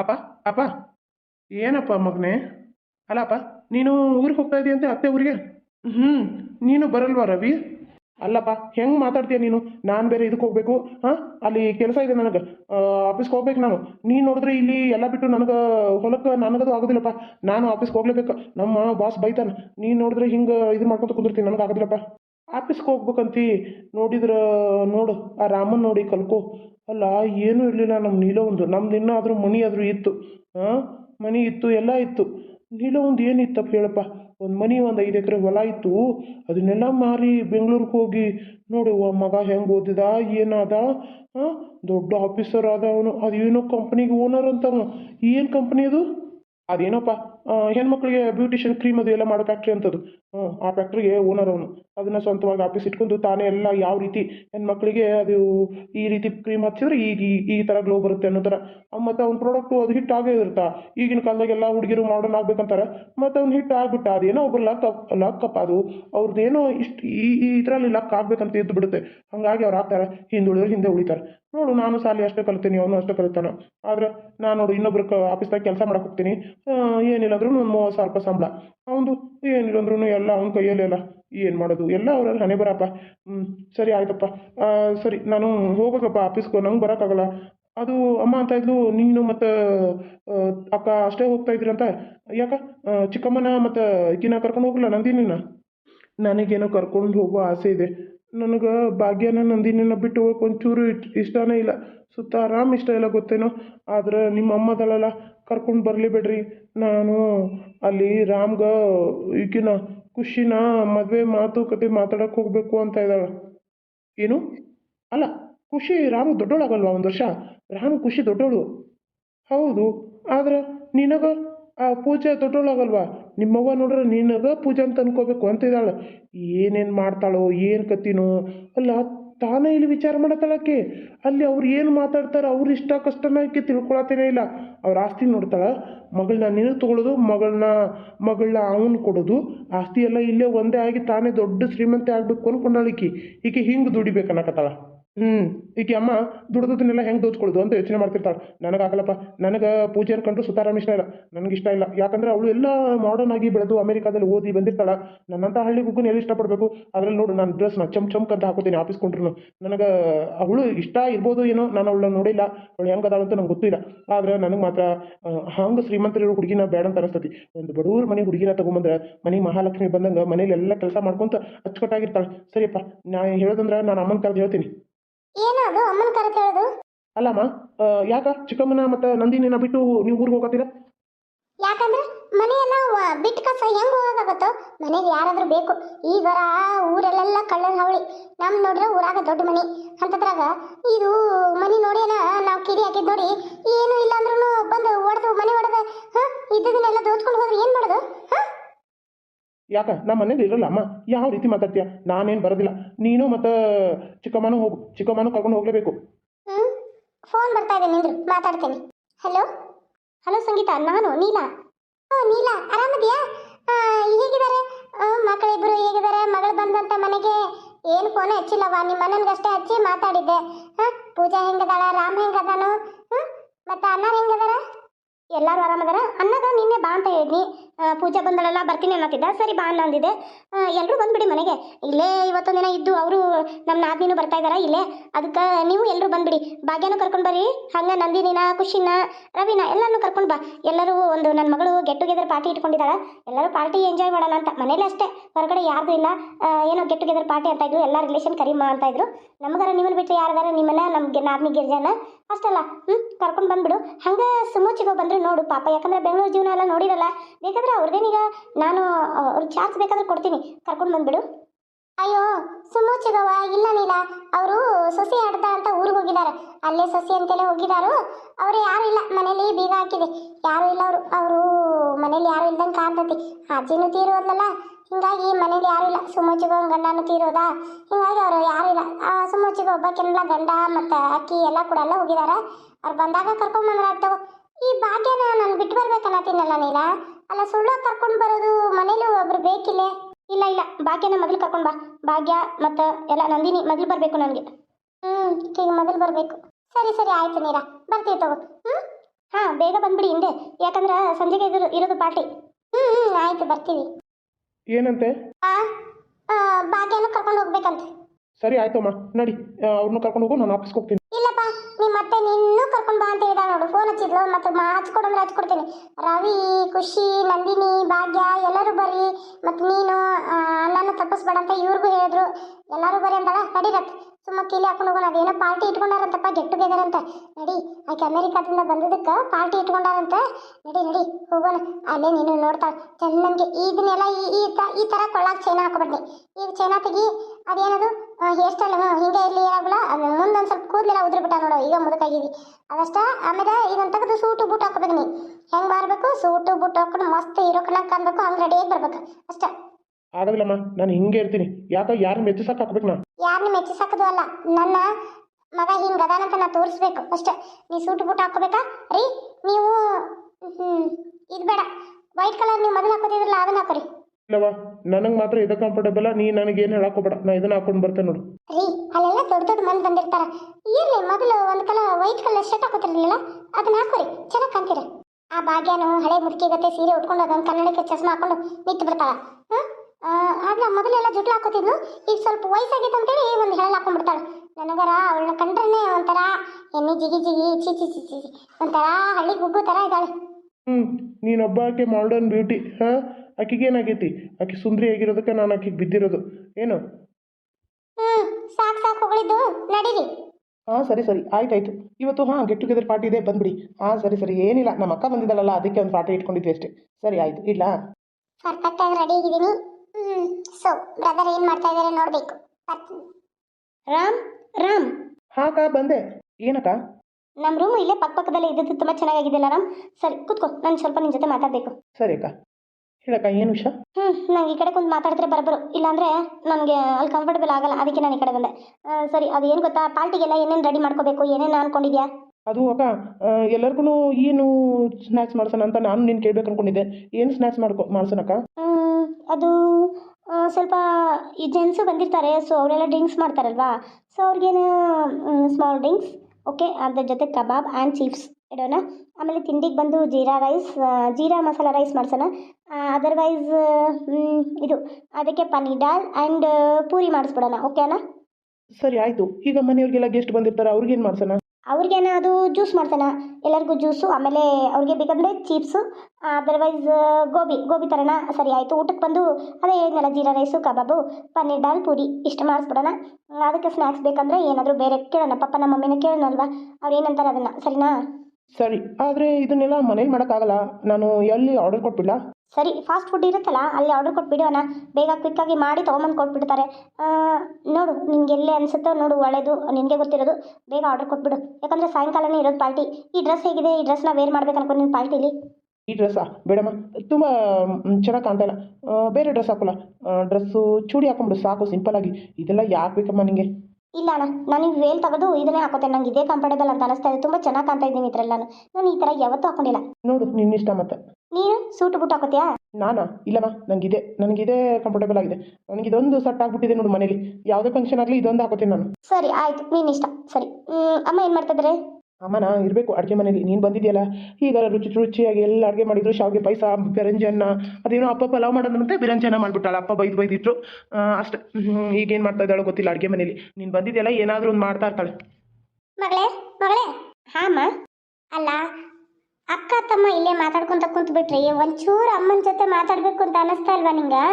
ಅಪ್ಪ ಅಪ್ಪ. ಏನಪ್ಪ ಮಗನೇ? ಅಲ್ಲಪ್ಪ, ನೀನು ಊರಿಗೆ ಹೋಗ್ತಾ ಅಂತ, ಅತ್ತೆ ಊರಿಗೆ? ಹ್ಞೂ ನೀನು ಬರಲ್ವಾ ರವಿ? ಅಲ್ಲಪ್ಪ, ಹೆಂಗೆ ಮಾತಾಡ್ತೀಯ ನೀನು? ನಾನು ಬೇರೆ ಇದಕ್ಕೆ ಹೋಗ್ಬೇಕು, ಹಾಂ? ಅಲ್ಲಿ ಕೆಲಸ ಇದೆ ನನಗೆ. ಆಫೀಸ್ಗೆ ಹೋಗ್ಬೇಕು ನಾನು. ನೀನು ನೋಡಿದ್ರೆ ಇಲ್ಲಿ ಎಲ್ಲ ಬಿಟ್ಟು ನನಗೆ ಹೊಲಕ್ಕೆ ನನಗದು ಆಗೋದಿಲ್ಲಪ್ಪ. ನಾನು ಆಫೀಸ್ಗೆ ಹೋಗ್ಲೇಬೇಕು. ನಮ್ಮ ಬಾಸ್ ಬೈತಾನೆ. ನೀನು ನೋಡಿದ್ರೆ ಹಿಂಗೆ ಇದು ಮಾಡ್ಕೊತ ಕುಂದಿರ್ತೀನಿ, ನನಗೆ ಆಗೋದಿಲ್ಲಪ್ಪ. ಆಫೀಸ್ಗೆ ಹೋಗ್ಬೇಕಂತಿ. ನೋಡಿದ್ರೆ, ನೋಡು. ಆ ರಾಮನ್ ನೋಡಿ ಕಲ್ಕೋ. ಅಲ್ಲ, ಏನೂ ಇರಲಿಲ್ಲ ನಮ್ಮ ನೀಲೋ ಒಂದು. ನಮ್ದು ಇನ್ನಾದರೂ ಮನೆ ಆದರೂ ಇತ್ತು. ಹಾಂ ಮನಿ ಇತ್ತು, ಎಲ್ಲ ಇತ್ತು. ನೀಲೋ ಒಂದು ಏನಿತ್ತಪ್ಪ ಹೇಳಪ್ಪ? ಒಂದು ಮನಿ ಒಂದು ಐದು ಎಕರೆ ಹೊಲ ಇತ್ತು. ಅದನ್ನೆಲ್ಲ ಮಾರಿ ಬೆಂಗಳೂರಿಗೆ ಹೋಗಿ ನೋಡು ಮಗ ಹೆಂಗೆ ಓದಿದ, ಏನಾದ? ಹಾಂ ದೊಡ್ಡ ಆಫೀಸರ್ ಆದ ಅವನು. ಅದೇನೋ ಕಂಪ್ನಿಗೆ ಓನರ್ ಅಂತ ಏನು ಕಂಪ್ನಿ ಅದು? ಅದೇನಪ್ಪ? ಹೆಣ್ಮಕ್ಳಿಗೆ ಬ್ಯೂಟಿಷಿಯನ್ ಕ್ರೀಮ್ ಅದು ಎಲ್ಲ ಮಾಡೋ ಫ್ಯಾಕ್ಟ್ರಿ ಅಂತದು. ಹ್ಞೂ ಆ ಫ್ಯಾಕ್ಟ್ರಿಗೆ ಓನರ್ ಅವನು. ಅದನ್ನ ಸ್ವಂತವಾಗಿ ಆಫೀಸ್ ಇಟ್ಕೊಂಡು ತಾನೇ ಎಲ್ಲ ಯಾವ ರೀತಿ ಹೆಣ್ಮಕ್ಳಿಗೆ ಅದು ಈ ರೀತಿ ಕ್ರೀಮ್ ಹಚ್ಚಿದ್ರೆ ಈಗ ಈ ಈ ಥರ ಗ್ಲೋ ಬರುತ್ತೆ ಅನ್ನೋ ಥರ ಮತ್ತು ಅವ್ನ ಪ್ರಾಡಕ್ಟು ಅದು ಹಿಟ್ ಆಗೇ ಇರುತ್ತಾ? ಈಗಿನ ಕಾಲದಾಗೆಲ್ಲ ಹುಡುಗಿರು ಮಾಡರ್ನ್ ಆಗ್ಬೇಕಂತಾರೆ. ಮತ್ತು ಅವ್ನು ಹಿಟ್ ಆಗ್ಬಿಟ್ಟ ಅದೇನೋ ಒಬ್ರು ಲಕ್ ಅಪ್ ಅದು. ಅವ್ರದ್ದೇನೋ ಇಷ್ಟು, ಈ ಈ ಇದರಲ್ಲಿ ಲಕ್ ಆಗ್ಬೇಕಂತ ಇದ್ದು ಬಿಡುತ್ತೆ. ಹಾಗಾಗಿ ಅವ್ರು ಆಗ್ತಾರೆ ಹಿಂದುಳಿದ್ರೆ ಹಿಂದೆ ಉಳಿತಾರೆ. ನೋಡು, ನಾನು ಸಾಲಿ ಅಷ್ಟೇ ಕಲಿತೀನಿ, ಅವನು ಅಷ್ಟೇ ಕಲಿತಾನೆ. ಆದರೆ ನಾನು ನೋಡು, ಇನ್ನೊಬ್ರು ಆಫೀಸ್ದಾಗ ಕೆಲಸ ಮಾಡಕ್ಕೆ ಹೋಗ್ತೀನಿ. ಏನಿಲ್ಲ. ಅಂದ್ರೂ ಒಂದು ಮೂವತ್ತು ಸಾವಿರ ರೂಪಾಯಿ ಸಂಬಳ. ಅವನು ಏನಿಲ್ಲ ಅಂದ್ರೂ ಎಲ್ಲ ಅವನ ಕೈಯಲ್ಲಿ ಎಲ್ಲ ಏನು ಮಾಡೋದು? ಎಲ್ಲ ಅವ್ರಲ್ಲಿ ಹಣೆ ಬರಪ್ಪ. ಹ್ಞೂ ಸರಿ ಆಯ್ತಪ್ಪ. ಸರಿ, ನಾನು ಹೋಗಬೇಕಪ್ಪ ಆಫೀಸ್ಗೆ, ನಂಗೆ ಬರೋಕ್ಕಾಗಲ್ಲ. ಅದು ಅಮ್ಮ ಅಂತ ಇದ್ಲು, ನೀನು ಮತ್ತು ಅಕ್ಕ ಅಷ್ಟೇ ಹೋಗ್ತಾ ಇದ್ರಂತ ಯಾಕ? ಚಿಕ್ಕಮ್ಮನ ಮತ್ತು ಇಕ್ಕಿನ ಕರ್ಕೊಂಡು ಹೋಗಲ್ಲ ನಂದಿನಿನ? ನನಗೇನೋ ಕರ್ಕೊಂಡು ಹೋಗೋ ಆಸೆ ಇದೆ. ನನಗೆ ಭಾಗ್ಯನ ನಂದಿನಿನ ಬಿಟ್ಟು ಹೋಗಕ್ಕೆ ಒಂಚೂರು ಇಷ್ಟನೇ ಇಲ್ಲ. ಸುತ್ತ ಆರಾಮ್ ಇಷ್ಟ ಇಲ್ಲ ಗೊತ್ತೇನೋ. ಆದ್ರೆ ನಿಮ್ಮ ಅಮ್ಮದಳಲ್ಲ ಕರ್ಕೊಂಡು ಬರಲಿ ಬಿಡ್ರಿ. ನಾನು ಅಲ್ಲಿ ರಾಮ್ಗ, ಈಕಿನ ಖುಷಿನ ಮದುವೆ ಮಾತುಕತೆ ಮಾತಾಡೋಕೆ ಹೋಗಬೇಕು ಅಂತ ಇದ್ದಾಳೆ ಏನು? ಅಲ್ಲ, ಖುಷಿ ರಾಮ್ ದೊಡ್ಡೋಳಾಗಲ್ವಾ ಒಂದು ವರ್ಷ? ರಾಮ್ ಖುಷಿ ದೊಡ್ಡೋಳು. ಹೌದು, ಆದ್ರೆ ನಿನಗ ಆ ಪೂಜೆ ದೊಡ್ಡೋಳಾಗಲ್ವಾ? ನಿಮ್ಮವ್ವ ನೋಡ್ರೆ ನಿನಗ ಪೂಜೆ ಅಂತ ಅನ್ಕೋಬೇಕು ಅಂತ ಇದ್ದಾಳೆ ಏನೇನು ಮಾಡ್ತಾಳೋ, ಏನು ಕತ್ತಿನೋ ಅಲ್ಲ ತಾನೇ ಇಲ್ಲಿ ವಿಚಾರ ಮಾಡತ್ತಾಳಕ್ಕೆ? ಅಲ್ಲಿ ಅವ್ರು ಏನು ಮಾತಾಡ್ತಾರೆ ಅವ್ರ ಇಷ್ಟ ಕಷ್ಟನ ಆಕೆ ಇಲ್ಲ. ಅವ್ರ ಆಸ್ತಿ ನೋಡ್ತಾಳ ಮಗಳನ್ನ ನಿನಗೆ ತಗೊಳ್ಳೋದು ಮಗಳನ್ನ ಮಗಳನ್ನ ಅವನು ಕೊಡೋದು, ಆಸ್ತಿ ಎಲ್ಲ ಇಲ್ಲೇ ಒಂದೇ ಆಗಿ ತಾನೇ ದೊಡ್ಡ ಶ್ರೀಮಂತೆ ಆಗಬೇಕು ಈಕಿ. ಈಕೆ ಹಿಂಗೆ ದುಡಿಬೇಕು ಅನ್ನಕತ್ತಾಳ ಹ್ಞೂ ಈಕೆ ಅಮ್ಮ ದುಡ್ದದನ್ನೆಲ್ಲ ಹೆಂಗೆ ದೋಚ್ಕೊಳ್ಳೋದು ಅಂತ ಯೋಚನೆ ಮಾಡ್ತಿರ್ತಾಳೆ. ನನಗಾಗಲ್ಲಪ್ಪ ನನಗೆ ಪೂಜೆ ಅನ್ಕೊಂಡ್ರು ಸುತಾರಾಮ್ ಇಷ್ಟ ಇಲ್ಲ. ನನಗೆ ಇಷ್ಟ ಇಲ್ಲ. ಯಾಕಂದ್ರೆ ಅವಳು ಎಲ್ಲ ಮಾಡರ್ನ್ ಆಗಿ ಬೆಳೆದು ಅಮೆರಿಕಾದಲ್ಲಿ ಓದಿ ಬಂದಿರ್ತಾಳೆ. ನನ್ನಂಥ ಹಳ್ಳಿ ಗುಗ್ಗು ಎಲ್ಲಿ ಇಷ್ಟಪಡಬೇಕು? ಅದ್ರಲ್ಲಿ ನೋಡು, ನಾನು ಡ್ರೆಸ್ನ ಚಮ್ ಚಮ್ಕ್ ಅಂತ ಹಾಕೋತೀನಿ ಆಫೀಸ್ ಕೊಂಡ್ರು ನನಗೆ ಅವಳು ಇಷ್ಟ ಇರ್ಬೋದು ಏನೋ, ನಾನು ಅವಳನ್ನ ನೋಡಿಲ್ಲ. ಅವಳು ಹೆಂಗೆ ಅದಾಳಂತ ನಂಗೆ ಗೊತ್ತಿಲ್ಲ. ಆದ್ರೆ ನನಗೆ ಮಾತ್ರ ಹಂಗೆ ಶ್ರೀಮಂತರಿರೋ ಹುಡುಗಿನ ಬೇಡ ಅಂತ ಅನಿಸ್ತತಿ. ಒಂದು ಬಡವ್ರ ಮನೆ ಹುಡುಗಿನ ತಗೊಂಬಂದ್ರೆ ಮನೆ ಮಹಾಲಕ್ಷ್ಮಿ ಬಂದಂಗೆ ಮನೇಲಿ ಎಲ್ಲ ಕೆಲಸ ಮಾಡ್ಕೊಂತ ಅಚ್ಚುಕಟ್ಟಾಗಿರ್ತಾಳೆ. ಸರಿಯಪ್ಪ, ನಾ ಹೇಳೋದಂದ್ರೆ ನಾನು ಅಮ್ಮನ ಕರೆದು ಹೇಳ್ತೀನಿ. ಏನು ಅದು ಅಮ್ಮನ ಕರೆ ಕೇಳೋದು ಅಲ್ಲಮ್ಮ ಆ, ಯಾಕ? ಚಿಕ್ಕಮ್ಮನ ಮತ್ತೆ ನಂದಿನಿನ ಬಿಟ್ಟು ನೀವು ಊರಿಗೆ ಹೋಗತ್ತೀರ ಯಾಕಂದ್ರೆ ಮನೆಯೆಲ್ಲ ವ- ಬಿಟ್ಟು ಕಸ ಹೆಂಗ್ ಹೋಗಕ್ಕಾಗತ್ತೋ ಮನೆಗೆ ಯಾರಾದ್ರೂ ಬೇಕು. ಈಗರ ಊರಲ್ಲೆಲ್ಲ ಕಳ್ಳರ ಹಾವಳಿ. ನಮ್ ನೋಡ್ರೆ ಊರಾಗ ದೊಡ್ಡ ಮನೆ. ಅಂತದ್ರಾಗ ಇದು ಮನೆ ನೋಡೇನ ನಾವು ಕಿಡಿ ಹಾಕಿದ್ ನೋಡಿ ಏನು ಇಲ್ಲ ಅಂದ್ರೂ ಬಂದು ಒಡೆದು ಮನೆ ಒಡೆದ ಹಾ ಇದ್ದದನ್ನೆಲ್ಲ ದೋಚ್ಕೊಂಡು ಹೋದ್ರೆ ಏನ್ ಮಾಡೋದು? ಹಾ? ಯಾಕ? ನಮ್ಮ ಮನೇಲಿ ಇರಲ್ಲ ಅಮ್ಮ. ಯಾವ ರೀತಿ ಮಾತಾಡ್ತೀಯ? ನಾನೇನು ಬರೋದಿಲ್ಲ. ನೀನು ಮತ್ತು ಚಿಕ್ಕಮ್ಮನೂ ಹೋಗು. ಚಿಕ್ಕಮ್ಮನೂ ಕರ್ಕೊಂಡು ಹೋಗಲೇಬೇಕು. ಹ್ಞೂ ಫೋನ್ ಬರ್ತಾ ಇದೆ ನಿಂದ್ರು. ಮಾತಾಡ್ತೀನಿ. Hello hello Sangeetha. ನಾನು ನೀಲಾ. ಓ, ನೀಲಾ. ಆರಾಮದಿಯಾ? ಹೇಗಿದ್ದಾರೆ? ಮಕ್ಕಳಿಬ್ಬರು ಹೇಗಿದ್ದಾರೆ? ಮಗಳು ಬಂದಂತ ಮನೆಗೆ ಏನು ಫೋನ್ ಹಚ್ಚಿಲ್ಲವ ನಿಮ್ಮ ಅಣ್ಣನಿಗಷ್ಟೇ ಹಚ್ಚಿ ಮಾತಾಡಿದ್ದೆ. ಹಾಂ? ಪೂಜಾ ಹೆಂಗದಾಳ? ರಾಮ್ ಹೆಂಗದಾನು? ಹ್ಞೂ ಮತ್ತೆ ಅಣ್ಣ ಹೆಂಗದಾರ? ಎಲ್ಲರೂ ಆರಾಮದಾರ ಅನ್ನದ ನಿನ್ನೆ ಬಾ ಅಂತ ಹೇಳಿದ್ನಿ. ಪೂಜಾ ಬಂದಳೆಲ್ಲ, ಬರ್ತೀನಿ ಅನ್ನತ್ತಿದ್ದ. ಸರಿ ಬಾ ಅನ್ನ ಅಂದಿದ್ದೆ. ಎಲ್ಲರೂ ಬಂದ್ಬಿಡಿ ಮನೆಗೆ. ಇಲ್ಲೇ ಇವತ್ತೊಂದಿನ ದಿನ ಇದ್ದು ಅವರು ನಮ್ಮ ನಾದಿನೂ ಬರ್ತಾ ಇದಾರ ಇಲ್ಲೇ? ಅದಕ್ಕೆ ನೀವು ಎಲ್ಲರೂ ಬಂದ್ಬಿಡಿ. ಭಾಗ್ಯನ ಕರ್ಕೊಂಡು ಬರ್ರಿ. ಹಂಗೆ ನಂದಿನಿನ, ಖುಷಿನ, ರವಿನ ಎಲ್ಲರನ್ನೂ ಕರ್ಕೊಂಡು ಬಾ. ಎಲ್ಲರೂ ಒಂದು ನನ್ನ ಮಗಳು ಗೆಟ್ ಟುಗೆದರ್ ಪಾರ್ಟಿ ಇಟ್ಕೊಂಡಿದ್ದಾಳೆ ಎಲ್ಲರೂ ಪಾರ್ಟಿ ಎಂಜಾಯ್ ಮಾಡೋಣ ಅಂತ. ಮನೇಲಿ ಅಷ್ಟೇ. ಹೊರಗಡೆ ಯಾರ್ದು ಇಲ್ಲ. ಏನೋ ಗೆಟ್ ಟುಗೆದರ್ ಪಾರ್ಟಿ ಅಂತ ಇದ್ರು. ಎಲ್ಲ ರಿಲೇಷನ್ ಕರಿಮ ಅಂತ ಇದ್ರು. ನಮಗಾರ ನಿಮ್ಮನ್ನು ಬಿಟ್ಟರೆ ಯಾರದಾರ ನಿಮ್ಮನ್ನ ನಮ್ಗೆ ನಾದಿನಿ, ಗಿರ್ಜನ? ಅಷ್ಟಲ್ಲ. ಹ್ಞೂ ಕರ್ಕೊಂಡು ಬಂದ್ಬಿಡು. ಹಂಗೆ ಸುಮೋಚಿಗೋ ಬಂದ್ರೆ ನೋಡು ಪಾಪ, ಯಾಕಂದ್ರೆ ಬೆಂಗಳೂರು ಜೀವನ ಎಲ್ಲ ನೋಡಿರಲ್ಲ. ಬೇಕಾದ್ರೆ ಅವ್ರದ್ದೇನೀಗ ನಾನು ಅವ್ರ ಚಾರ್ಜ್ ಬೇಕಾದ್ರೆ ಕೊಡ್ತೀನಿ. ಕರ್ಕೊಂಡು ಬಂದ್ಬಿಡು. ಅಯ್ಯೋ ಸುಮೋಚಿಗವ ಇಲ್ಲ ನೀಲ. ಅವರು ಸೊಸೆ ಆಡ್ದ ಅಂತ ಊರಿಗೆ ಹೋಗಿದ್ದಾರೆ. ಅಲ್ಲೇ ಸೊಸೆ ಅಂತಲೇ ಹೋಗಿದಾರು. ಅವರು ಯಾರು ಇಲ್ಲ. ಮನೇಲಿ ಬೀಗ ಹಾಕಿದೆ. ಯಾರು ಇಲ್ಲ ಅವರು. ಅವರು ಮನೇಲಿ ಯಾರು ಇಲ್ದಂಗೆ ಕಾಣ್ತತಿ. ಅಜ್ಜಿನೂ ತೀರೋದ್ಲಲ್ಲ. ಹಿಂಗಾಗಿ ಮನೇಲಿ ಯಾರು ಇಲ್ಲ. ಸುಮೋಚಿಗೋ ಗಂಡನೂ ತೀರೋದಾ? ಹಿಂಗಾಗಿ ಅವರು ಯಾರು ಇಲ್ಲ. ಆ ಸುಮೋಚಿಗೋ ಒಬ್ಬಕ್ಕೆಲ್ಲ ಗಂಡ ಮತ್ತು ಅಕ್ಕಿ ಎಲ್ಲ ಕೂಡ ಎಲ್ಲ ಹೋಗಿದಾರ. ಅವ್ರು ಬಂದಾಗ ಕರ್ಕೊಂಬಂದ್ರಾಯ್ತು ಈ ಭಾಗ್ಯನ ನಾನು ಬಿಟ್ಟು ಬರ್ಬೇಕನ್ನತ್ತೀನಲ್ಲ ನೀಲ? ಅಲ್ಲ ಸುಳ್ಳು ಕರ್ಕೊಂಡು ಬರೋದು ಮನೇಲಿ ಒಬ್ರು ಬೇಕಿಲ್ಲ? ಇಲ್ಲ ಇಲ್ಲ ಭಾಗ್ಯನ ಮೊದಲು ಕರ್ಕೊಂಡು ಬಾ. ಭಾಗ್ಯ ಮತ್ತು ಎಲ್ಲ ನಂದಿನಿ ಮೊದಲು ಬರಬೇಕು ನನಗೆ. ಹ್ಞೂ ಈಗ ಮೊದಲು ಬರಬೇಕು. ಸರಿ ಸರಿ ಆಯ್ತು ನೀರಾ ಬರ್ತೀವಿ ತಗೋ. ಹ್ಞೂ ಹಾ ಬೇಗ ಬಂದ್ಬಿಡಿ ಹಿಂದೆ. ಯಾಕಂದ್ರೆ ಸಂಜೆಗೆ ಇದ್ರು ಇರೋದು ಪಾರ್ಟಿ. ಹ್ಞೂ ಹ್ಞೂ ಆಯ್ತು ಬರ್ತೀವಿ. ಏನಂತೆ? ಭಾಗ್ಯನ ಭಾಗ್ಯನೂ ಕರ್ಕೊಂಡು ಹೋಗ್ಬೇಕಂತೆ. ಸರಿ ಆಯ್ತಮ್ಮ. ನಡಿ. ಅವ್ರನ್ನ ಕರ್ಕೊಂಡು ಹೋಗು ನಾನು ಆಫೀಸ್ಗೆ ಹೋಗ್ತೀನಿ ಹಚ್ಚಿದ್ಲು ಮತ್ತು ಹಚ್ಕೊಡಂದ್ರೆ ಹಚ್ಕೊಡ್ತೀನಿ ರವಿ, ಖುಷಿ, ನಂದಿನಿ, ಭಾಗ್ಯ, ಎಲ್ಲರೂ ಬರ್ರಿ. ಮತ್ತು ನೀನು ಅಣ್ಣನ ತಪ್ಪಿಸ್ಬೇಡ ಅಂತ ಇವ್ರಿಗೂ ಹೇಳಿದ್ರು. ಎಲ್ಲರೂ ಬರ್ರಿ ಅಂದಾಳ? ನಡಿರತ್ ಸುಮ್ಮ ಕೀಲಿ ಹಾಕೊಂಡು ಹೋಗೋಣ. ಅದೇನೋ ಪಾರ್ಟಿ ಇಟ್ಕೊಂಡಾರಂತಪ್ಪ ಗೆಟ್ ಟುಗೆದರ್ ಅಂತ. ನಡಿ, ಆಕೆ ಅಮೆರಿಕಾದಿಂದ ಬಂದಿದ್ದಕ್ಕೆ ಪಾರ್ಟಿ ಇಟ್ಕೊಂಡಾರಂತ. ನಡಿ ನಡಿ, ಹೋಗೋಣ. ಅಲ್ಲೇ ನೀನು ನೋಡ್ತಾಳೆ. ಚೆನ್ನಾಗಿ ಇದನ್ನೆಲ್ಲ ಈ ಈ ಥರ ಕೊಳ್ಳಾಗ ಚೈನಾ ಹಾಕೊಬಿಡ್ನಿ ಈಗ ಚೈನಾ ತೆಗಿ, ಅದೇನದು? ಹೇರ್ ಸ್ಟೈಲ್ ಹಿಂಗೆ ಇರಲಿ ಏನಾಗಲ್ಲ ಅದು ಮುಂದೊಂದು ಸ್ವಲ್ಪ ಕೂದಲೆಲ್ಲ ಉದ್ರಿಬಿಟ್ಟ ನೋಡು ಈಗ ಮುದುಕಾಗಿದ್ವಿ ಅದಷ್ಟ ಆಮೇಲೆ ಇದನ್ನ ತೆಗೆದು ಸೂಟು ಬೂಟ್ ಹಾಕೋಬೇಕು ನೀ. ಹೆಂಗೆ ಮಾರಬೇಕು ಸೂಟು ಬೂಟ್ ಹಾಕೊಂಡು ಮಸ್ತ್ ಇರೋ ಕಣ್ಣಾಗ ಕಾಣ್ಬೇಕು ಹಂಗೆ ರೆಡಿಯಾಗಿ ಬರ್ಬೇಕು. ಅಷ್ಟೇ. ಆಗೋದಿಲ್ಲಮ್ಮ ನಾನು ಹಿಂಗೆ ಇರ್ತೀನಿ. ಯಾಕೋ ಯಾರು ಮೆಚ್ಚಿಸಕ್ಕೆ ಹಾಕ್ಬೇಕು ನಾ. ಯಾರನ್ನ ಮೆಚ್ಚಿಸಕ್ಕದು ಅಲ್ಲ ನನ್ನ ಮಗ ಹಿಂಗೆ ಅದಾನಂತ ನಾ ತೋರಿಸ್ಬೇಕು ಅಷ್ಟೇ. ನೀ ಸೂಟು ಬೂಟ್ ಹಾಕೋಬೇಕಾ ರೀ ನೀವು ಇದು ಬೇಡ. ವೈಟ್ ಕಲರ್ ನೀವು ಮೊದಲು ಹಾಕೋತಿದ್ರಲ್ಲ ಅದನ್ನ ಹಾಕೋರಿ. ಇಲ್ಲವ ನನಗೆ ಮಾತ್ರ ಇದು ಕಂಫರ್ಟಬಲ್ ನೀ ನನಗೆ ನನಗೇನು ಹೇಳಕೋಬೇಡ ನಾ ಇದನ್ನ ಹಾಕೊಂಡು ಬರ್ತೇನೆ ನೋಡು. ರೀ ಅಲ್ಲೆಲ್ಲ ದೊಡ್ಡ ದೊಡ್ಡ ಮಂದಿ ಬಂದಿರ್ತಾರ. ಇರ್ಲಿ ಮೊದಲು ಒಂದು ಕಲ ವೈಟ್ ಕಲರ್ ಶರ್ಟ್ ಹಾಕೋತಿರ್ಲಿಲ್ಲ ಅದನ್ನ ಹಾಕೋರಿ ಚೆನ್ನಾಗಿ ಕಾಣ್ತೀರ. ಆ ಭಾಗ್ಯನು ಹಳೆ ಮುದುಕಿಗತ್ತೆ ಸೀರೆ ಉಟ್ಕೊಂಡು ಅದೊಂದು ಕನ್ನಡಕ್ಕೆ ಚಸ್ಮಾ ಹಾಕೊಂಡು ನಿಂತು ಬಿಡ್ತಾಳ. ಆಗ ಮೊದಲೆಲ್ಲ ಜುಟ್ಲು ಹಾಕೋತಿದ್ಲು ಈಗ ಸ್ವಲ್ಪ ವಯಸ್ಸಾಗಿತ್ತು ಅಂತೇಳಿ ಒಂದು ಹೆಳಲ್ ಹಾಕೊಂಡ್ಬಿಡ್ತಾಳೆ. ನನಗರ ಅವಳನ್ನ ಕಂಡ್ರೆ ಒಂಥರ ಎಣ್ಣೆ ಜಿಗಿ ಜಿಗಿ ಚಿ ಚಿ ಚಿ ಚಿ ಒಂಥರ ಹಳ್ಳಿ ಗುಗ್ಗು ಥರ ಇದ್ದಾಳೆ. ಹ್ಞೂ ನೀನೊಬ್ಬ ಆಕೆ ಮಾಡರ್ನ್ ಬ್ಯೂಟಿ ಹಾಂ? ಆಕೆಗೆ ಏನಾಗೈತಿ? ಆಕೆ ಸುಂದರಿ ಆಗಿರೋದಕ್ಕೆ ನಾನು ಆಕಿಗೆ ಬಿದ್ದಿರೋದು. ಏನು? ಹ್ಞೂ ಸಾಕು ಸಾಕು ಹೊಗಳಿದ್ದು ನಡೀರಿ. ಹಾಂ ಸರಿ ಸರಿ ಆಯ್ತಾಯ್ತು. ಇವತ್ತು ಹಾಂ ಗೆಟ್ ಟುಗೆದರ್ ಪಾರ್ಟಿ ಇದೆ ಬಂದ್ಬಿಡಿ. ಹಾಂ ಸರಿ ಸರಿ ಏನಿಲ್ಲ ನಮ್ಮ ಅಕ್ಕ ಬಂದಿದ್ದಲ್ಲ ಅದಕ್ಕೆ ಒಂದು ಪಾರ್ಟಿ ಇಟ್ಕೊಂಡಿದ್ವಿ ಅಷ್ಟೇ. ಸರಿ ಆಯ್ತು ಇಲ್ಲ ಪರ್ಫೆಕ್ಟ್ ಆಗಿ ರೆಡಿ ಆಗಿದ್ದೀನಿ ಹ್ಮ್ ಸೊ ಬ್ರದರ್ ಏನ್ ಮಾಡ್ತಾ ಇದ್ದಾರೆ ನೋಡ್ಬೇಕು. ಬರ್ತೀನಿ ರಾಮ್ ರಾಮ್. ಹಾಂ ಅಕ್ಕ ಬಂದೆ. ಏನಕ್ಕ? ನಮ್ಮ ರೂಮ್ ಇಲ್ಲೇ ಪಕ್ಕ ಪಕ್ಕದಲ್ಲೇ ಇದ್ದದ್ದು ತುಂಬ ಚೆನ್ನಾಗಿದೆಯಲ್ಲ ರಾಮ್. ಸರಿ ಕೂತ್ಕೋ ನಾನು ಸ್ವಲ್ಪ ನಿನ್ನ ಜೊತೆ ಮಾತಾಡಬೇಕು. ಸರಿ ಅಕ್ಕ. ಹೇಳಕ್ಕ ಏನು ವಿಷಯ? ಹ್ಞೂ ನಂಗೆ ಈ ಕಡೆ ಕುಂತು ಮಾತಾಡಿದ್ರೆ ಬರಬರು. ಇಲ್ಲಾಂದರೆ ನನಗೆ ಅಲ್ಲಿ ಕಂಫರ್ಟಬಲ್ ಆಗಲ್ಲ ಅದಕ್ಕೆ ನಾನು ಈ ಕಡೆ ಬಂದೆ. ಆ, ಸರಿ ಅದು ಏನು ಗೊತ್ತಾ? ಪಾರ್ಟಿಗೆಲ್ಲ ಏನೇನು ರೆಡಿ ಮಾಡ್ಕೋಬೇಕು ಏನೇನು ಅನ್ಕೊಂಡಿದ್ಯಾ? ಅದು ಅಕ್ಕ ಎಲ್ಲರಿಗೂ ಏನು ಸ್ನ್ಯಾಕ್ಸ್ ಮಾಡ್ಸೋಣ ಅಂತ ನಾನು ನೀನು ಕೇಳ್ಬೇಕು ಅನ್ಕೊಂಡಿದ್ದೆ. ಏನು ಸ್ನ್ಯಾಕ್ಸ್ ಮಾಡ್ಕೊ ಮಾಡ್ಸೋಣಕ್ಕ ಮ್, ಅದು ಆ, ಸ್ವಲ್ಪ ಈ ಜೆಂಟ್ಸು ಬಂದಿರ್ತಾರೆ ಸೊ ಅವರೆಲ್ಲ ಡ್ರಿಂಕ್ಸ್ ಮಾಡ್ತಾರಲ್ವಾ? ಸೊ ಅವ್ರಿಗೇನು ಸ್ಮಾಲ್ ಡ್ರಿಂಕ್ಸ್ ಓಕೆ ಅದ್ರ ಜೊತೆ ಕಬಾಬ್ ಆ್ಯಂಡ್ ಚೀಪ್ಸ್ ಇಡೋಣ. ಆಮೇಲೆ ತಿಂಡಿಗೆ ಬಂದು ಜೀರಾ ರೈಸ್ ಜೀರಾ ಮಸಾಲ ರೈಸ್ ಮಾಡ್ಸೋಣ. ಅದರ್ವೈಸ್ ಇದು ಅದಕ್ಕೆ ಪನ್ನೀರ್ ದಾಲ್ ಆ್ಯಂಡ್ ಪೂರಿ ಮಾಡಿಸ್ಬಿಡೋಣ ಓಕೆನಾ ಸರಿ ಆಯಿತು. ಈಗ ಮನೆಯವ್ರಿಗೆಲ್ಲ ಗೆಸ್ಟ್ ಬಂದಿರ್ತಾರೆ ಅವ್ರಿಗೇನು ಮಾಡ್ಸೋಣ? ಅವ್ರಿಗೇನ ಅದು ಜ್ಯೂಸ್ ಮಾಡ್ತಾನ ಎಲ್ಲರಿಗೂ ಜ್ಯೂಸು ಆಮೇಲೆ ಅವ್ರಿಗೆ ಬೇಕಂದರೆ ಚೀಪ್ಸು ಅದರ್ವೈಸ್ ಗೋಬಿ ಗೋಬಿ ತರೋಣ. ಸರಿ ಆಯಿತು. ಊಟಕ್ಕೆ ಬಂದು ಅದೇ ಹೇಳಿದ್ನಲ್ಲ ಜೀರಾ ರೈಸು ಕಬಾಬು ಪನ್ನೀರ್ ದಾಲ್ ಪೂರಿ ಇಷ್ಟು ಮಾಡಿಸ್ಬಿಡೋಣ. ಅದಕ್ಕೆ ಸ್ನ್ಯಾಕ್ಸ್ ಬೇಕಂದರೆ ಏನಾದರೂ ಬೇರೆ ಕೇಳೋಣ. ಪಪ್ಪ ನಮ್ಮ ಮಮ್ಮಿನ ಕೇಳೋಣಲ್ವಾ? ಅವ್ರು ಏನಂತಾರೆ ಅದನ್ನು ಸರಿನಾ? ಸರಿ. ಆದರೆ ಇದನ್ನೆಲ್ಲ ಮನೇಲಿ ಮಾಡೋಕ್ಕಾಗಲ್ಲ. ನಾನು ಎಲ್ಲಿ ಆರ್ಡರ್ ಕೊಟ್ಬಿಡ್ಲಾ ಸರಿ ಫಾಸ್ಟ್ ಫುಡ್ ಇರುತ್ತಲ್ಲ ಅಲ್ಲಿ ಆರ್ಡರ್ ಕೊಟ್ಬಿಡೋಣ ಬೇಗ ಕ್ವಿಕ್ಕಾಗಿ ಮಾಡಿ ತೊಗೊಂಬಂದು ಕೊಟ್ಬಿಡ್ತಾರೆ. ನೋಡು ನಿನಗೆ ಎಲ್ಲೇ ಅನಿಸುತ್ತೋ ನೋಡು ಒಳ್ಳೇದು ನಿನಗೆ ಗೊತ್ತಿರೋದು. ಬೇಗ ಆರ್ಡರ್ ಕೊಟ್ಬಿಡು ಯಾಕಂದರೆ ಸಾಯಂಕಾಲನೇ ಇರೋದು ಪಾರ್ಟಿ ಈ ಡ್ರೆಸ್ ಹೇಗಿದೆ? ಈ ಡ್ರೆಸ್ನ ವೇರ್ ಮಾಡ್ಬೇಕು ಅನ್ಕೊಂಡು ನಿನ್ನ ಪಾರ್ಟಿಲಿ ಈ ಡ್ರೆಸ್ಸಾ ಬೇಡಮ್ಮ. ತುಂಬ ಚೆನ್ನಾಗಿ ಕಾಣ್ತಾ ಇಲ್ಲ. ಬೇರೆ ಡ್ರೆಸ್ ಹಾಕೋಲ್ಲ. ಡ್ರೆಸ್ಸು ಚೂಡಿ ಹಾಕೊಂಬಿಡು ಸಾಕು ಸಿಂಪಲಾಗಿ ಇದೆಲ್ಲ ಯಾಕೆ ಬೇಕಮ್ಮ ನಿಂಗೆ? ಇಲ್ಲ ಅಣ್ಣ ನಾನು ಈಗ ವೇಲ್ ತಗೋದು ಇದನ್ನೇ ಹಾಕೋತೇನೆ ನಂಗೆ ಇದೇ ಕಂಫರ್ಟೇಬಲ್ ಅಂತ ಅನಿಸ್ತಾ ಇದೆ. ತುಂಬ ಚೆನ್ನಾಗಿ ಕಾಣ್ತಾ ಇದ್ದೀನಿ ಇದ್ರಲ್ಲಿ ನಾನು. ನಾನು ಈ ಥರ ಯಾವತ್ತೂ ಹಾಕೊಂಡಿಲ್ಲ. ನೋಡು ನಿನ್ನಿಷ್ಟ ಮತ್ತೆ. ನೀನು? ಸೂಟ್ ಬುಟ್ ಹಾಕೋತಿಯಾ? ನಾನಾ? ಇಲ್ಲಮ್ಮ ನನಗಿದೆ ನನಗಿದೆ ಕಂಫರ್ಟೇಬಲ್ ಆಗಿದೆ. ನನಗೆ ಇದೊಂದು ಸೆಟ್ ಆಗ್ಬಿಟ್ಟಿದೆ ನೋಡು ಮನೇಲಿ. ಯಾವುದೇ ಫಂಕ್ಷನ್ ಆಗಲಿ ಇದೊಂದು ಹಾಕೋತೀನಿ ನಾನು. ಸರಿ ಆಯ್ತು. ನೀನು ಇಷ್ಟ. ಸರಿ. ಹ್ಮ್, ಅಮ್ಮ ಏನು ಮಾಡ್ತಿದ್ದಾರೆ ನಾ ಇರಬೇಕು. ಅಡುಗೆ ಮನೇಲಿ. ನೀನು ಬಂದಿದೆಯಲ್ಲ? ಈಗ ರುಚಿ ರುಚಿಯಾಗಿ ಎಲ್ಲ ಅಡುಗೆ ಮಾಡಿದ್ರು. ಶಾವಿಗೆ ಪಾಯಸ ಬಿರಂಜನ್ನ ಅದೇನೋ ಅಪ್ಪ ಪಲಾವ್ ಮಾಡೋದಂತೆ ಬಿರಂಜನ್ನ ಮಾಡಿಬಿಟ್ಟಾಳ. ಅಪ್ಪ ಬೈದು ಬೈದಿಟ್ರು ಆ, ಅಷ್ಟೇ. ಈಗೇನು ಮಾಡ್ತಾ ಇದ್ದಾಳೋ ಗೊತ್ತಿಲ್ಲ ಅಡುಗೆ ಮನೇಲಿ. ನೀನು ಬಂದಿದೆಯಲ್ಲ ಏನಾದರೂ ಒಂದು ಮಾಡ್ತಾ ಇರ್ತಾಳೆ. ಮಗಳೇ? ಮಗಳೇ? ಹಾಂ ಅಮ್ಮ. ಅಲ್ಲ ಅಕ್ಕ ತಮ್ಮ ಇಲ್ಲೇ ಮಾತಾಡ್ಕೊಂತ ಕುಂತು ಬಿಟ್ರಿ ಒಂಚೂರು ಅಮ್ಮನ ಜೊತೆ ಮಾತಾಡಬೇಕು ಅಂತ ಅನಿಸ್ತಾ ಇಲ್ವಾ ನಿಂಗೆ?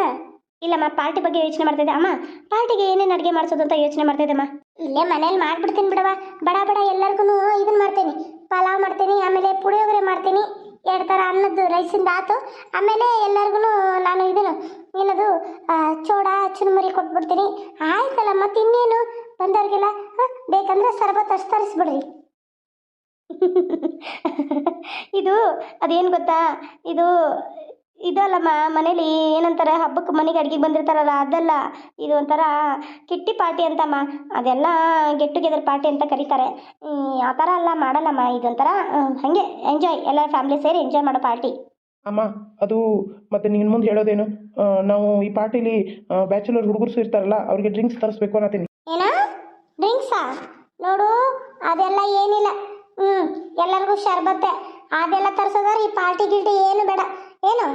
ಇಲ್ಲಮ್ಮ, ಪಾರ್ಟಿ ಬಗ್ಗೆ ಯೋಚನೆ ಮಾಡ್ತಿದ್ದೆ ಅಮ್ಮ, ಪಾರ್ಟಿಗೆ ಏನೇನು ಅಡುಗೆ ಮಾಡಿಸೋದು ಅಂತ ಯೋಚನೆ ಮಾಡ್ತಿದ್ದಮ್ಮ ಇಲ್ಲೇ ಮನೇಲಿ ಮಾಡ್ಬಿಡ್ತೀನಿ ಬಿಡವ ಬಡ ಬಡ ಎಲ್ಲರಿಗೂ ಇದನ್ನ ಮಾಡ್ತೀನಿ. ಪಲಾವ್ ಮಾಡ್ತೀನಿ, ಆಮೇಲೆ ಪುಳಿಯೋಗರೆ ಮಾಡ್ತೀನಿ. ಎರಡು ಥರ ಅನ್ನದ್ದು ರೈಸಿಂದ ಆತು. ಆಮೇಲೆ ಎಲ್ಲರಿಗೂ ನಾನು ಇದನ್ನು, ಏನದು ಚೋಡಾ, ಚುರುಮುರಿ ಕೊಟ್ಬಿಡ್ತೀನಿ. ಆಯ್ತಲ್ಲ ತಿನ್ನೇನು? ಇನ್ನೇನು ಬಂದವ್ರಿಗೆಲ್ಲ ಬೇಕಂದ್ರೆ ಸರ್ಬತ್ ಅಷ್ಟು ತರಿಸ್ಬಿಡ್ರಿ. ಇದು ಅದೇನು ಗೊತ್ತಾ? ಇದು ಇದಲ್ಲಮ್ಮ ಮನೇಲಿ ಏನಂತಾರೆ ಹಬ್ಬಕ್ಕೆ ಮನೆಗೆ ಅಡುಗೆಗೆ ಬಂದಿರ್ತಾರಲ್ಲ ಅದಲ್ಲ. ಇದು ಒಂಥರ ಕಿಟ್ಟಿ ಪಾರ್ಟಿ ಅಂತಮ್ಮ ಅದೆಲ್ಲ ಗೆಟ್ ಟುಗೆದರ್ ಪಾರ್ಟಿ ಅಂತ ಕರೀತಾರೆ. ಆ ಥರ ಎಲ್ಲ ಮಾಡಲ್ಲಮ್ಮ ಇದೊಂಥರ ಹಂಗೆ ಹಾಗೆ ಎಂಜಾಯ್ ಎಲ್ಲ ಫ್ಯಾಮಿಲಿ ಸೇರಿ ಎಂಜಾಯ್ ಮಾಡೋ ಪಾರ್ಟಿ ಅಮ್ಮ ಅದು ಮತ್ತೆ ನಿನ್ನ ಮುಂದೆ ಹೇಳೋದೇನು? ನಾವು ಈ ಪಾರ್ಟಿಲಿ ಬ್ಯಾಚುಲರ್ ಹುಡುಗರು ಇರ್ತಾರಲ್ಲ ಅವ್ರಿಗೆ ಡ್ರಿಂಕ್ಸ್ ತರಿಸ್ಬೇಕು ಅನ್ನತೀನಿ ಏನ? ಡ್ರಿಂಕ್ಸಾ ನೋಡು ಅದೆಲ್ಲ ಏನಿಲ್ಲ. ಹ್ಞೂ ಎಲ್ಲರಿಗೂ ಶರ್ಬತ್ತೆ ಅದೆಲ್ಲ ತರ್ಸೋದಾರ ಈ ಪಾರ್ಟಿ ಗಿಲ್ಟಿ ಏನು ಬೇಡ. ಏನು?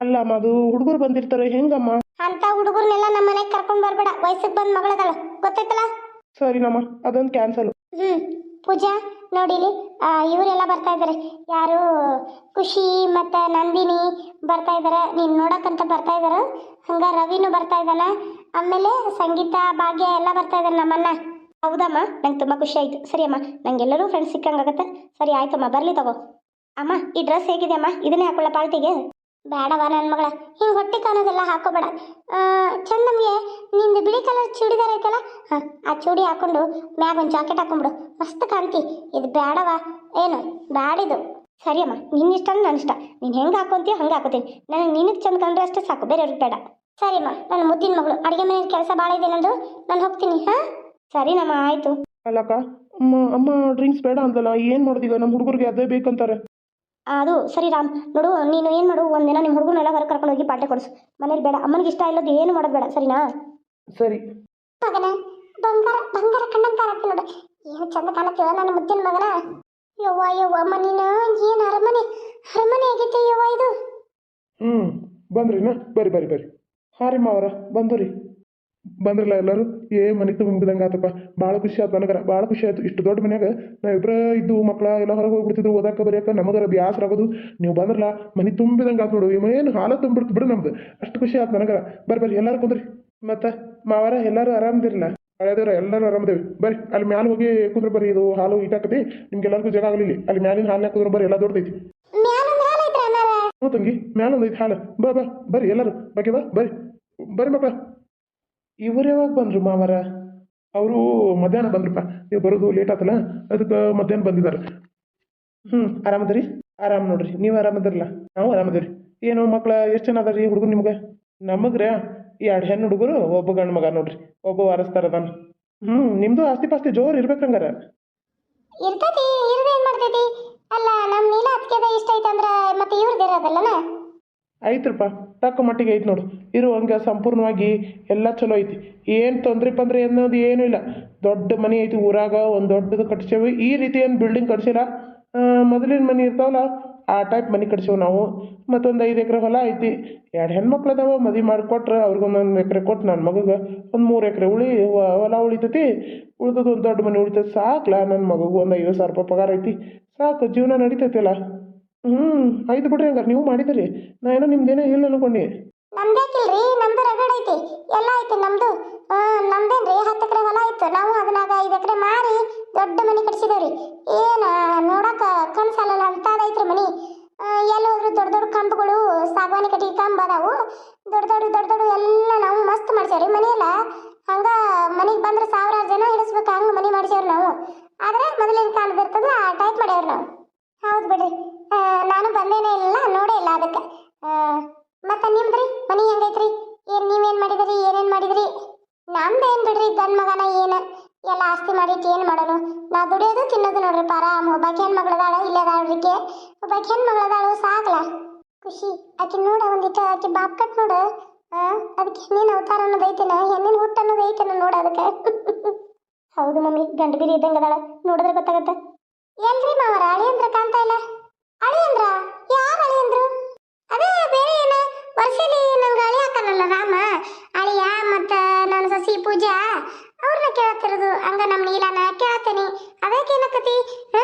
ಅಲ್ಲಮ್ಮ ಅದು ಹುಡುಗರು ಬಂದಿರ್ತಾರೆ ಹೆಂಗಮ್ಮ? ಅಂತ ಹುಡುಗರ್ನೆಲ್ಲ ನಮ್ಮ ಮನೆಗೆ ಕರ್ಕೊಂಡ್ ಬರಬೇಡ. ವಯಸ್ಸಿಗೆ ಬಂದ್ ಮಗಳದಾಳ. ಗೊತ್ತಾಯ್ತಲ್ಲ? ಸರಿನಮ್ಮ ಅದೊಂದು ಕ್ಯಾನ್ಸಲ್ ಹ್ಮ್ ಪೂಜಾ ನೋಡಿಲಿ. ಇವರೆಲ್ಲ ಬರ್ತಾ ಇದ್ದಾರೆ ಯಾರು? ಖುಷಿ ಮತ್ತೆ ನಂದಿನಿ ಬರ್ತಾ ಇದಾರೆ. ನೀನ್ ನೋಡಕ್ಕಂತ ಬರ್ತಾ ಇದಾರ. ಹಂಗ ರವಿನು ಬರ್ತಾ ಇದ್ದಾನ. ಆಮೇಲೆ ಸಂಗೀತ ಭಾಗ್ಯ ಎಲ್ಲ ಬರ್ತಾ ಇದಾರೆ ನಮ್ಮನ್ನ. ಹೌದಮ್ಮ, ನಂಗೆ ತುಂಬ ಖುಷಿ ಆಯ್ತು. ಸರಿ ಅಮ್ಮ ನಂಗೆಲ್ಲರೂ ಫ್ರೆಂಡ್ಸ್ ಸಿಕ್ಕಂಗಾಗತ್ತೆ. ಸರಿ, ಆಯ್ತಮ್ಮ, ಬರಲಿ ತಗೋ. ಅಮ್ಮ, ಈ ಡ್ರೆಸ್ ಹೇಗಿದೆ ಅಮ್ಮ ಇದನ್ನೇ ಹಾಕೊಳ್ಳ ಪಾರ್ಟಿಗೆ ಬೇಡವ ನನ್ನ ಮಗಳ. ಹಿಂಗೆ ಹೊಟ್ಟೆ ಕಾಣೋದೆಲ್ಲ ಹಾಕೋಬೇಡ. ಚಂದ ನಮಗೆ ನಿಂದು ಬಿಳಿ ಕಲರ್ ಚೂಡಿದಾರ ಐತಲ್ಲ? ಹಾಂ, ಆ ಚೂಡಿ ಹಾಕೊಂಡು ಮ್ಯಾಗ ಒಂದು ಜಾಕೆಟ್ ಹಾಕೊಂಡ್ಬಿಡು ಮಸ್ತ್ ಕಾಣ್ತಿ. ಇದು ಬೇಡವ ಏನು, ಬ್ಯಾಡಿದು. ಸರಿ ಅಮ್ಮ ನಿನ್ನ ಇಷ್ಟ ನನ್ನ ಇಷ್ಟ? ನೀನು ಹೆಂಗೆ ಹಾಕೊಂತೀಯ ಹಂಗೆ ಹಾಕೋತೀನಿ. ನನಗೆ ನಿನಗೆ ಚಂದ ಕಂಡ್ರೆ ಅಷ್ಟೇ ಸಾಕು, ಬೇರೆಯವ್ರಿಗೆ ಬೇಡ. ಸರಿ ಅಮ್ಮ ನನ್ನ ಮುದ್ದಿನ ಮಗಳು. ಅಡುಗೆ ಮನೆಯಲ್ಲಿ ಕೆಲಸ ಭಾಳ ಇದೆ ನಂದು. ನಾನು ಹೋಗ್ತೀನಿ, ಹಾಂ? ಸರಿನಮ್ಮ ಆಯಿತು. ಅಲ್ಲಕ್ಕ ಅಮ್ಮ ಅಮ್ಮ ಡ್ರಿಂಕ್ಸ್ ಬೇಡ ಅಂದಲ್ಲ ಏನು ಮಾಡೋದೀಗ? ನಮ್ಮ ಹುಡುಗರಿಗೆ ಅದೇ ಬೇಕಂತಾರೆ. ಅದು ಸರಿ ರಾಮ್ ನೋಡು ನೀನು ಏನು ಮಾಡು ಒಂದಿನ ನಿಮ್ಮ ಹುಡುಗನೆಲ್ಲ ಹೊರಗೆ ಕರ್ಕೊಂಡು ಹೋಗಿ ಪಾಠ ಕೊಡಿಸು. ಮನೇಲಿ ಬೇಡ ಅಮ್ಮನಿಗೆ ಇಷ್ಟ ಇಲ್ಲದ ಏನು ಮಾಡೋದು ಬೇಡ ಸರಿನಾ? ಸರಿ. ಮಗನ ಬಂಗಾರ ಬಂಗಾರ ಕಣ್ಣಂತ ಕಾಣತ್ತೆ ನೋಡು. ಏನು ಚಂದ ಕಾಣತ್ತೀವ ನನ್ನ ಮುದ್ದಿನ ಮಗನ? ಯವ್ವ ಯವ್ವ ಅಮ್ಮ ನೀನು ಏನು ಅರಮನೆ ಅರಮನೆ ಆಗೈತೆ ಯವ್ವ ಇದು? ಹ್ಞೂ ಬಂದ್ರಿನ? ಬರ್ರಿ ಬರ್ರಿ ಬರ್ರಿ ಹಾಂ ರೀ ಮಾವರ ಬಂದು ರೀ. ಬಂದ್ರಲ್ಲ ಎಲ್ಲರೂ? ಏ ಮನೆ ತುಂಬಿದಂಗೆ ಆತಪ್ಪ. ಭಾಳ ಖುಷಿ ಆಯ್ತು ನನಗರ. ಭಾಳ ಖುಷಿ ಆಯ್ತು. ಇಷ್ಟು ದೊಡ್ಡ ಮನ್ಯಾಗ ಇಬ್ಬರ ಇದ್ದು ಮಕ್ಳ ಎಲ್ಲ ಹೊರಗೆ ಹೋಗ್ಬಿಡ್ತಿದ್ರು ಓದಕ್ಕೆ ಬರೆಯಕ್ಕೆ ನಮಗರ ಬ್ಯಾಸರ ಆಗೋದು. ನೀವು ಬಂದ್ರಲ್ಲ ಮನೆ ತುಂಬಿದಂಗೆ ಆತು ನೋಡು. ಏನು ಹಾಲ ತುಂಬಿಡ್ತು ಬಿಡು ನಮ್ದು. ಅಷ್ಟು ಖುಷಿ ಆಯ್ತು ನನಗರ. ಬರ್ರಿ ಬರ್ರಿ. ಎಲ್ಲರೂ ಕುಂದ್ರಿ. ಮತ್ತೆ ಮಾವರ ಎಲ್ಲರೂ ಆರಾಮದಿರಲ್ಲ ಹಳೆದವ್ರ ಎಲ್ಲರೂ ಆರಾಮದೇವಿ ಬರ್ರಿ ಅಲ್ಲಿ ಮ್ಯಾಲ ಹೋಗಿ ಕುಂದ್ರ ಬರ್ರಿ. ಇದು ಹಾಲು ಇಟ್ಟಾಕತಿ ನಿಮ್ಗೆಲ್ಲರಿಗೂ ಜಾಗ ಆಗಲಿಲ್ಲ. ಅಲ್ಲಿ ಮ್ಯಾಲಿನ ಹಾಲಿನ ಕುಂದ್ರ ಬರ್ರಿ. ಎಲ್ಲ ದೊಡ್ಡದೈತಿ. ಹ್ಞೂ ತಂಗಿ. ಮ್ಯಾಲ ಒಂದೈತಿ ಹಾಲು. ಬಾ ಬಾ. ಬರ್ರಿ ಎಲ್ಲರೂ. ಬಾಕಿ ಬಾ. ಬರ್ರಿ. ಬರ್ರಿ ಮಕ್ಕಳ ಇವ್ರು ಯಾವಾಗ ಬಂದ್ರು ಮಾವರ? ಅವರು ಮಧ್ಯಾಹ್ನ ಬಂದ್ರಪ್ಪ. ನೀವು ಬರೋದು ಲೇಟ್ ಆತಲ್ಲ, ಅದಕ್ಕೆ ಮಧ್ಯಾಹ್ನ ಬಂದಿದ್ದಾರೆ ಹ್ಞೂ ಆರಾಮದರಿ? ಆರಾಮ್ ನೋಡ್ರಿ, ನೀವು ಆರಾಮದಿರಲ್ಲ? ನಾವು ಆರಾಮದಿರಿ ಏನು ಮಕ್ಳ ಎಷ್ಟು ಜನ ಅದಾರಿ ಹುಡುಗರು ನಿಮ್ಗೆ? ನಮಗ್ರೆ ಎರಡು ಹೆಣ್ಣು ಹುಡುಗರು, ಒಬ್ಬ ಗಂಡು ಮಗ ನೋಡ್ರಿ, ಒಬ್ಬ ವಾರಸ್ತಾರ ಅದಾನ. ಹ್ಞೂ ನಿಮ್ಮದು ಆಸ್ತಿ ಪಾಸ್ತಿ ಜೋರು ಇರ್ಬೇಕಂಗಾರ ಇರ್ತೈತಿ ಇವ್ರದ್ದು ಏನು ಮಾಡ್ತೈತಿ? ಅಲ್ಲ ನಮ್ಮ ನೀಲ ಹತ್ಕೆದ ಇಷ್ಟ ಐತೆ ಅಂದ್ರೆ ಮತ್ತೆ ಇವ್ರದ್ದು ಇರೋದಲ್ಲನ? ಐತ್ರಪ್ಪ ತಕ್ಕ ಮಟ್ಟಿಗೆ ಐತೆ ನೋಡು. ಇರು ಹಂಗೆ ಸಂಪೂರ್ಣವಾಗಿ ಎಲ್ಲ ಚಲೋ ಐತಿ. ಏನು ತೊಂದರೆ ಪಂದ್ರೆ ಅನ್ನೋದು ಏನೂ ಇಲ್ಲ. ದೊಡ್ಡ ಮನೆ ಐತಿ ಊರಾಗ, ಒಂದು ದೊಡ್ಡದು ಕಟ್ಸೇವಿ ಈ ರೀತಿ ಏನು ಬಿಲ್ಡಿಂಗ್ ಕಟ್ಸಿಲ್ಲ. ಮೊದಲಿನ ಮನೆ ಇರ್ತಾವಲ್ಲ, ಆ ಟೈಪ್ ಮನೆ ಕಟ್ಸೇವು ನಾವು. ಮತ್ತೊಂದು ಐದು ಎಕರೆ ಹೊಲ ಐತಿ. ಎರಡು ಹೆಣ್ಮಕ್ಳು ಅದಾವ, ಮದುವೆ ಮಾಡಿಕೊಟ್ರೆ ಅವ್ರಿಗೊಂದೊಂದು ಎಕರೆ ಕೊಟ್ಟು ನನ್ನ ಮಗಗೆ. ಒಂದು ಮೂರು ಎಕರೆ ಉಳಿ ಹೊಲ ಉಳಿತೈತಿ. ಉಳ್ದದ್ದು ಒಂದು ದೊಡ್ಡ ಮನೆ ಉಳಿತೈತಿ. ಸಾಕ್ಲಾ ನನ್ನ ಮಗಗೆ ಒಂದು ಐವತ್ತು ಸಾವಿರ ರೂಪಾಯಿ ಪಗಾರ ಐತಿ. ಸಾಕು, ಜೀವನ ನಡೀತೈತಿಲ್ಲ. ಹ್ಞೂ ಆಯ್ತು ಬಿಡ್ರಿ ಹಂಗಾರೆ, ನೀವು ಮಾಡಿದ್ರಿ. ನಾ ಏನೋ ನಿಮ್ದೇನೋ ಇಲ್ಲ ಅನ್ಕೊಂಡಿ. ನಮ್ದೇಕಿಲ್ರಿ, ನಮ್ದು ರಗಡ್ ಐತಿ, ಎಲ್ಲ ಐತಿ ನಮ್ದು. ನಮ್ದೇನ್ರಿ, ಹತ್ತು ಎಕರೆ ಹೊಲ ಇತ್ತು, ನಾವು ಅದನ್ನಾಗ ಐದು ಎಕರೆ ಮಾರಿ ದೊಡ್ಡ ಮನೆ ಕಟ್ಸಿದೇವ್ರಿ. ಏನ, ನೋಡಕ ಕನ್ಸಲ್ಲ ಅಂತ ಐತ್ರಿ ಮನಿ. ಎಲ್ಲೋದ್ರು ದೊಡ್ಡ ದೊಡ್ಡ ಕಂಬಗಳು ಸಾಗವಾನಿ ಕಟ್ಟಿ ಕಂಬ ಅದಾವು. ದೊಡ್ಡ ದೊಡ್ಡ ದೊಡ್ಡ ದೊಡ್ಡ ಎಲ್ಲ ನಾವು ಮಸ್ತ್ ಮಾಡ್ಸೇವ್ರಿ ಮನಿ ಎಲ್ಲ ಹಂಗ ಮನೆಗೆ ಬಂದ್ರೆ ಸಾವಿರಾರು ಜನ ಹಿಡಿಸ್ಬೇಕು ಹಂಗ ಮನಿ ಮಾಡ್ಸೇವ್ರಿ ನಾವು. ಆದ್ರೆ ಮೊದಲಿನ ಕಾಣದಿರ್ತದ ಆ ಟೈಪ್ ಮಾಡ್ಯಾವ್ರಿ ನಾವು. ಹೌದು ಬಿಡ್ರಿ. ನಾನು ಬಂದೇನೇ ಇಲ್ಲ, ನೋಡೇ ಇಲ್ಲ ಅದಕ್ಕೆ. ಮತ್ತೆ ನಿಮ್ದ್ರಿ? ಮನಿ ಹೆಂಗೈತ್ರಿ? ಏನ್ ನೀವೇನ್ ಮಾಡಿದ್ರಿ? ಏನೇನ್ ಮಾಡಿದ್ರಿ? ನಮ್ದೇನ್ ಬಿಡ್ರಿ? ಗಂಡ್ ಮಗನ ಏನ? ಎಲ್ಲ ಆಸ್ತಿ ಮಾಡಿಟ್ಟು ಏನ್ ಮಾಡೋನು ನಾ ದುಡಿಯೋದು, ತಿನ್ನೋದು ನೋಡ್ರಿ ಆರಾಮ್ ಒಬ್ಬಾಕಿ ಹೆಣ್ ಮಗಳದಾಳ ಇಲ್ಲೇ ಅದಾಳ್ರಿಕೆ ಒಬ್ಬಾಕಿ ಹೆಣ್ ಮಗಳದಾಳು ಸಾಕ್ಲ. ಖುಷಿ. ಆಕಿ ನೋಡ ಒಂದಿಟ್ಟು, ಆಕಿ ಬಾಪ್ ಕಟ್ ನೋಡು. ಅದಕ್ಕೆ ಹೆಣ್ಣಿನ ಅವತಾರ ಅನ್ನೋದು ಐತೆನ? ಹೆಣ್ಣಿನ ಹುಟ್ಟು ಅನ್ನೋದು ಐತೆನ ನೋಡ ಅದಕ್ಕೆ? ಹೌದು ಮಮ್ಮಿ, ಗಂಡ ಬಿರಿ ಇದ್ದಂಗೆ ನೋಡಿದ್ರೆ ಗೊತ್ತಾಗತ್ತೆ. ಎಲ್ರಿ ಮಾವರ ಅಳಿಯಂದ್ರ ಕಾಣ್ತಾ ಇಲ್ಲ ಅಳಿಯಂದ್ರ ಯಾರು ಅಳಿಯಂದ್ರು ಅದೇ ಬೇರೆ ಏನ ವರ್ಷಲಿ ನಂಗೆ ಅಳಿ ಹಾಕನಲ್ಲ ರಾಮ ಅಳಿಯ ಮತ್ತ ನನ್ನ ಸಸಿ ಪೂಜಾ ಅವ್ರನ್ನ ಕೇಳತ್ತಿರೋದು ಹಂಗ ನಮ್ಮ ನೀಲಾನ ಕೇಳತ್ತೇನಿ ಅದಕ್ಕೆ ಏನಕ್ಕತಿ ಹ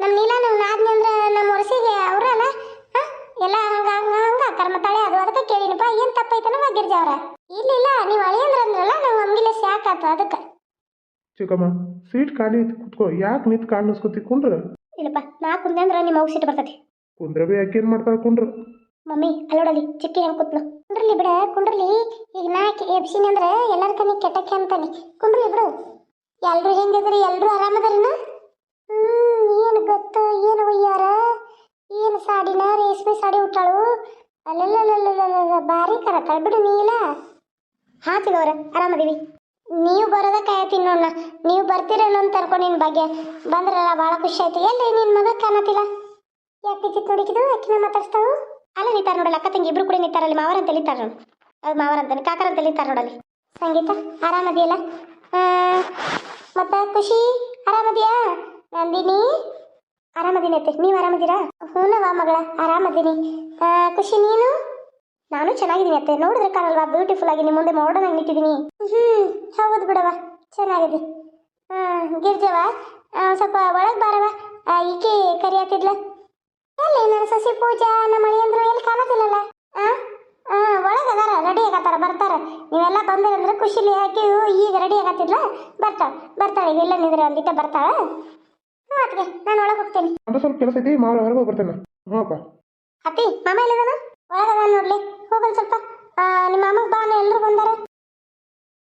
ನಮ್ಮ ನೀಲಾನ ನಾದ್ನಿ ಅಂದ್ರ ನಮ್ಮ ವರ್ಷಿಗೆ ಅವ್ರಲ್ಲ ಹ ಎಲ್ಲ ಹಂಗ ಹಂಗ ಹಂಗ ಹಾಕಾರ ಮತ್ತಾಳೆ ಅದು ಅದಕ್ಕೆ ಕೇಳಿನಪ್ಪ ಏನ್ ತಪ್ಪೈತನ ಗಿರ್ಜಾ ಅವ್ರ ಇಲ್ಲ ಇಲ್ಲ ನೀವು ಅಳಿಯಂದ್ರ ಅಂದ್ರಲ್ಲ ನಂಗೆ ಒಮ್ಗಿಲೆ ಸಾಕಾತು ಅದಕ್ಕೆ ಚಿಕ್ಕಮ್ಮ ಸೀಟ್ ಖಾಲಿ ಐತಿ ಕುತ್ಕೋ. ಯಾಕೆ ನಿಂತು ಕಾಳು ನಿಸ್ಕೊತಿ ಕುಂಡ್ರ? ಇಲ್ಲಪ್ಪ ನಾ ಕುಂದೆ ಅಂದ್ರೆ ನಿಮ್ಮ ಅವ್ಗ ಸೀಟ್ ಬರ್ತೈತಿ. ಕುಂದ್ರ ಬಿ ಯಾಕೆ ಏನು ಮಾಡ್ತಾಳೆ ಕುಂಡ್ರ? ಮಮ್ಮಿ ಅಲ್ಲೋಡಲಿ ಚಿಕ್ಕಿ ಹೆಂಗ್ ಕೂತ್ಲು ಕುಂಡ್ರಲಿ ಬಿಡ ಕುಂಡ್ರಲಿ. ಈಗ ನಾ ಎಬ್ಸಿನಿ ಅಂದ್ರೆ ಎಲ್ಲರ ಕನಿ ಕೆಟ್ಟಕ್ಕೆ ಅಂತಾನೆ. ಕುಂಡ್ರಲಿ ಬಿಡು. ಎಲ್ಲರೂ ಹೆಂಗಿದ್ರಿ ಎಲ್ರು ಆರಾಮದಾರಿನ ಏನು ಗೊತ್ತು ಏನು ಒಯ್ಯಾರ ಏನು ಸಾಡಿನ? ರೇಷ್ಮೆ ಸಾಡಿ ಉಟ್ಟಾಳು? ಅಲ್ಲಲ್ಲಲ್ಲಲ್ಲಲ್ಲ ಬಾರಿ ಕರತಾಳ ಬಿಡು ನೀಲ. ಹಾ ತಿನ್ನೋರ ಆರಾಮದೀವಿ ನೀವು ಬರೋದ ಕಾಯತೀನಿ ನೀವು ಬರ್ತೀರೇನೋ ಅಂತ ಅನ್ಕೊಂಡು ನಿನ್ ಬಗ್ಗೆ. ಬಂದ್ರಲ್ಲ ಭಾಳ ಖುಷಿ ಆಯ್ತು. ಎಲ್ಲಿ ನಿನ್ನ ಮಗ ಕಾಣತಿಲ್ಲ ಯಾಕೆ ಚಿತ್ ನೋಡಿಕಿದು ಯಾಕಿನ ಮಾತಾಡ್ಸ್ತಾವು ಅಲ್ಲ ನಿಂತಾರ ನೋಡಲ್ಲ, ಅಕ್ಕ ತಂಗಿ ಇಬ್ರು ಕೂಡ ನಿಂತಾರಲ್ಲಿ ಮಾವರ ಅಂತ ನಿಂತಾರ ನೋಡಿ. ಅದು ಮಾವರ ಅಂತಾನೆ, ಕಾಕರ ಅಂತ ನಿಂತಾರ ನೋಡಲ್ಲಿ ಸಂಗೀತ, ಆರಾಮದಿಯಲ್ಲ? ಮತ್ತೆ ಖುಷಿ? ಆರಾಮದಿಯಾ? ನಂದಿನಿ? ಆರಾಮದೀನಿ ಅತ್ತೆ ನೀವು ಆರಾಮದೀರಾ? ವಾ ಮಗಳ, ಆರಾಮದಿನಿ. ಖುಷಿ ನೀನು? ನಾನು ಚೆನ್ನಾಗಿದ್ದೀನಿ ಅತ್ತೆ. ನೋಡಿದ್ರೆ ಕಾಣಲ್ವಾ? ಬ್ಯೂಟಿಫುಲ್ ಆಗಿ ನಿಮ್ಮ ಮುಂದೆ ಮಾಡರ್ನ್ ಆಗಿ ನಿಂತಿದ್ದೀನಿ. ಹ್ಮ್ ಹೌದು ಬಿಡವ ಚೆನ್ನಾಗಿದೆ. ಹಾಂ ಗಿರ್ಜವ ಸ್ವಲ್ಪ ಒಳಗೆ ಬಾರವ ಈಕೆ ಕರಿಯಾತಿದ್ಲ. ಎಲ್ಲಿ ನನ್ನ ಸಸಿ ಪೂಜಾ? ನಮ್ಮ ಅಳಿಯಂದ್ರು ಎಲ್ಲಿ ಕಾಣೋದಿಲ್ಲಲ್ಲ ಆ? ಹಾಂ ಒಳಗೆ ಅದಾರ ರೆಡಿ ಆಗತ್ತಾರ ಬರ್ತಾರ. ನೀವೆಲ್ಲ ಬಂದಿರಂದ್ರೆ ಖುಷಿಲಿ ಹಾಕಿ ಈಗ ರೆಡಿ ಆಗತ್ತಿದ್ಲ? ಬರ್ತಾಳ ಬರ್ತಾಳೆ. ಇವೆಲ್ಲ ನಿಂದ್ರೆ ಒಂದಿಟ್ಟ ಬರ್ತಾಳ. ಹ್ಞೂ ಅತ್ಗೆ ನಾನು ಒಳಗೆ ಹೋಗ್ತೇನೆ. ಸ್ವಲ್ಪ ಕೆಲಸ ಐತಿ ಮಾವ ಹೊರಗೆ ಹೋಗಿ ಬರ್ತೇನೆ ಹ್ಞೂ ಅಪ್ಪ ಅತ್ತಿ ಮಾಮ ಎಲ್ಲಿದಾನ? ನೋಡ್ಲಿ. ಹೋಗಲ್ ಸ್ವಲ್ಪ. ನಿಮ್ಮ ಮಾಮಗ್ ಬಾ ಎಲ್ಲರೂ ಬಂದಾರ?